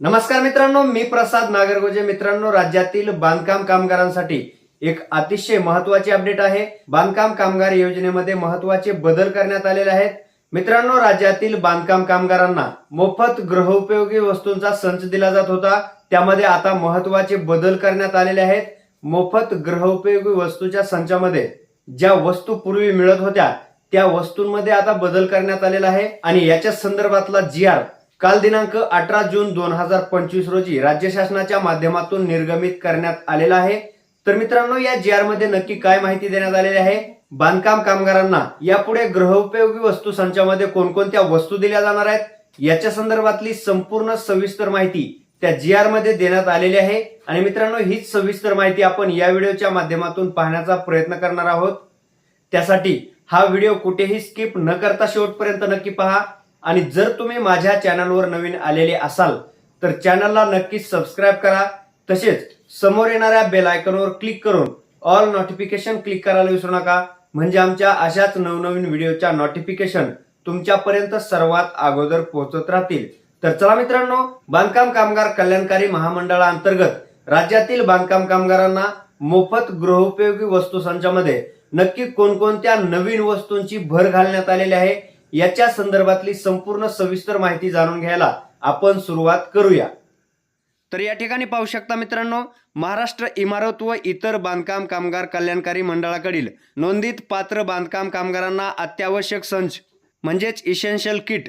नमस्कार मित्रांनो मी प्रसाद नागरगोजे. मित्रांनो राज्यातील बांधकाम कामगारांसाठी एक अतिशय महत्वाची अपडेट आहे. बांधकाम कामगार योजनेमध्ये महत्त्वाचे बदल करण्यात आलेले आहेत. मित्रांनो राज्यातील बांधकाम कामगारांना मोफत गृहोपयोगी वस्तूंचा संच दिला जात होता. त्यामध्ये आता महत्त्वाचे बदल करण्यात आलेले आहेत. मोफत गृहोपयोगी वस्तूच्या संचामध्ये ज्या वस्तू पूर्वी मिळत होत्या त्या वस्तूंमध्ये आता बदल करण्यात आलेला आहे. आणि याच्या संदर्भातला जी आर काल दिनांक अठरा जून दोन हजार पंचवीस रोजी राज्य शासनाच्या माध्यमातून निर्गमित करण्यात आलेला आहे. तर मित्रांनो या जी आरमध्ये नक्की काय माहिती देण्यात आलेली आहे? बांधकाम कामगारांना यापुढे गृहोपयोगी वस्तू संचामध्ये कोणकोणत्या वस्तू दिल्या जाणार आहेत? याच्या संदर्भातली संपूर्ण सविस्तर माहिती त्या जी आरमध्ये देण्यात आलेली आहे. आणि मित्रांनो हीच सविस्तर माहिती आपण या व्हिडिओच्या माध्यमातून पाहण्याचा प्रयत्न करणार आहोत. त्यासाठी हा व्हिडिओ कुठेही स्किप न करता शेवटपर्यंत नक्की पहा. आणि जर तुम्ही माझ्या चॅनलवर नवीन आलेले असाल तर चॅनलला नक्कीच सबस्क्राईब करा. तसेच समोर येणाऱ्या बेल आयकॉनवर क्लिक करून ऑल नोटिफिकेशन क्लिक करायला विसरू नका. म्हणजे आमच्या अशाच नवनवीन व्हिडिओच्या नोटिफिकेशन तुमच्यापर्यंत सर्वात अगोदर पोहोचत राहतील. तर चला मित्रांनो बांधकाम कामगार कल्याणकारी महामंडळाअंतर्गत राज्यातील बांधकाम कामगारांना मोफत गृहोपयोगी वस्तू संचामध्ये नक्की कोणकोणत्या नवीन वस्तूंची भर घालण्यात आलेली आहे याच्या संदर्भातली संपूर्ण सविस्तर माहिती जाणून घ्यायला आपण सुरुवात करूया. तर या ठिकाणी पाहू शकता मित्रांनो महाराष्ट्र इमारत व इतर बांधकाम कामगार कल्याणकारी मंडळाकडील नोंदित पात्र बांधकाम कामगारांना अत्यावश्यक संच म्हणजेच इसेन्शियल किट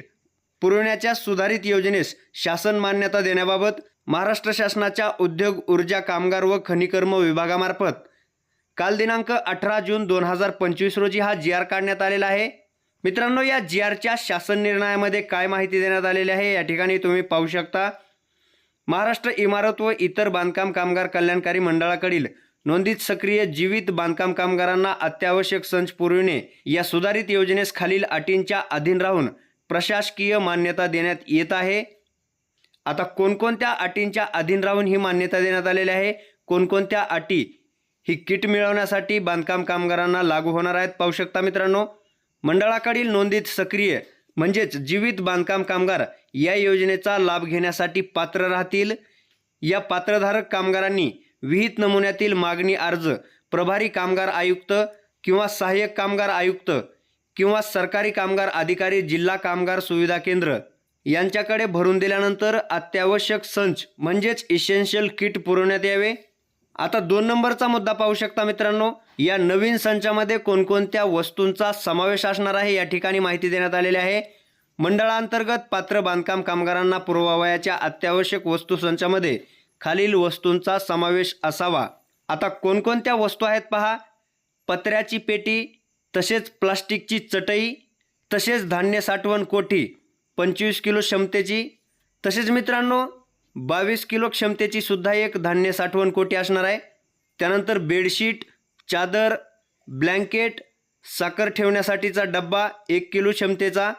पुरवण्याच्या सुधारित योजनेस शासन मान्यता देण्याबाबत महाराष्ट्र शासनाच्या उद्योग ऊर्जा कामगार व खनिकर्म विभागामार्फत काल दिनांक अठरा जून दोन हजार पंचवीस रोजी हा जी आर काढण्यात आलेला आहे. मित्रांनो या जी आरच्या शासन निर्णयामध्ये काय माहिती देण्यात आलेली आहे? या ठिकाणी तुम्ही पाहू शकता महाराष्ट्र इमारत व इतर बांधकाम कामगार कल्याणकारी मंडळाकडील नोंदीत सक्रिय जीवित बांधकाम कामगारांना अत्यावश्यक संच पुरविणे या सुधारित योजनेस खालील अटींच्या अधीन राहून प्रशासकीय मान्यता देण्यात येत आहे. आता कोणकोणत्या अटींच्या अधीन राहून ही मान्यता देण्यात आलेली आहे? कोणकोणत्या अटी ही किट मिळवण्यासाठी बांधकाम कामगारांना लागू होणार आहेत? पाहू शकता मित्रांनो मंडळाकडील नोंदीत सक्रिय म्हणजेच जीवित बांधकाम कामगार या योजनेचा लाभ घेण्यासाठी पात्र राहतील. या पात्रधारक कामगारांनी विहित नमुन्यातील मागणी अर्ज प्रभारी कामगार आयुक्त किंवा सहाय्यक कामगार आयुक्त किंवा सरकारी कामगार अधिकारी जिल्हा कामगार सुविधा केंद्र यांच्याकडे भरून दिल्यानंतर अत्यावश्यक संच म्हणजेच इसेन्शियल किट पुरवण्यात यावे. आता दोन नंबरचा मुद्दा पाहू शकता मित्रांनो. या नवीन संचामध्ये कोणकोणत्या वस्तूंचा समावेश असणार आहे या ठिकाणी माहिती देण्यात आलेली आहे. मंडळांतर्गत पात्र बांधकाम कामगारांना पुरवावयाच्या अत्यावश्यक वस्तू संचामध्ये खालील वस्तूंचा समावेश असावा. आता कोणकोणत्या वस्तू आहेत पहा. पत्र्याची पेटी तसेच प्लास्टिकची चटई तसेच धान्य साठवण कोठी पंचवीस किलो क्षमतेची. तसेच मित्रांनो बावीस किलो क्षमतेची सुद्धा एक धान्य साठवण कोटी असणार आहे. त्यानंतर बेडशीट चादर ब्लँकेट साखर ठेवण्यासाठीचा डब्बा एक किलो क्षमतेचा.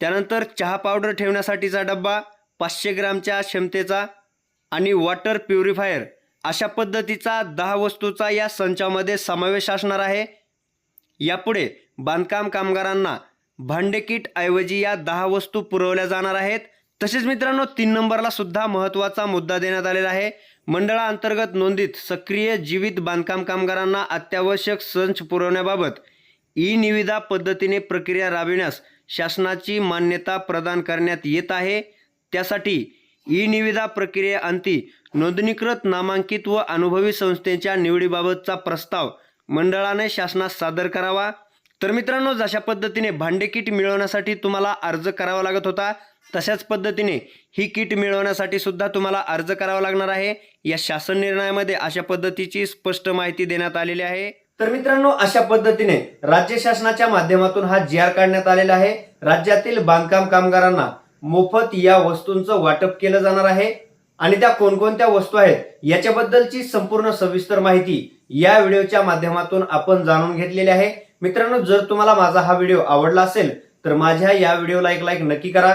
त्यानंतर चहा पावडर ठेवण्यासाठीचा डब्बा पाचशे ग्रामच्या क्षमतेचा. आणि वॉटर प्युरिफायर अशा पद्धतीचा दहा वस्तूचा या संचामध्ये समावेश असणार आहे. यापुढे बांधकाम कामगारांना भांडे किटऐवजी या दहा वस्तू पुरवल्या जाणार आहेत. तसेच मित्रांनो तीन नंबरला सुद्धा महत्त्वाचा मुद्दा देण्यात आलेला आहे. मंडळाअंतर्गत नोंदीत सक्रिय जीवित बांधकाम कामगारांना अत्यावश्यक संच पुरवण्याबाबत ई निविदा पद्धतीने प्रक्रिया राबविण्यास शासनाची मान्यता प्रदान करण्यात येत आहे. त्यासाठी ई निविदा प्रक्रियेअंती नोंदणीकृत नामांकित व अनुभवी संस्थेच्या निवडीबाबतचा प्रस्ताव मंडळाने शासनास सादर करावा. तर मित्रांनो जशा पद्धतीने भांडेकिट मिळवण्यासाठी तुम्हाला अर्ज करावा लागत होता तशाच पद्धतीने ही किट मिळवण्यासाठी सुद्धा तुम्हाला अर्ज करावा लागणार आहे. या शासन निर्णयामध्ये अशा पद्धतीची स्पष्ट माहिती देण्यात आलेली आहे. तर मित्रांनो अशा पद्धतीने राज्य शासनाच्या माध्यमातून हा जी आर काढण्यात आलेला आहे. राज्यातील बांधकाम कामगारांना मोफत या वस्तूंचं वाटप केलं जाणार आहे. आणि त्या कोणकोणत्या वस्तू आहेत याच्याबद्दलची संपूर्ण सविस्तर माहिती या व्हिडिओच्या माध्यमातून आपण जाणून घेतलेली आहे. मित्रांनो जर तुम्हाला माझा हा व्हिडिओ आवडला असेल तर माझ्या या व्हिडिओला एक लाईक नक्की करा.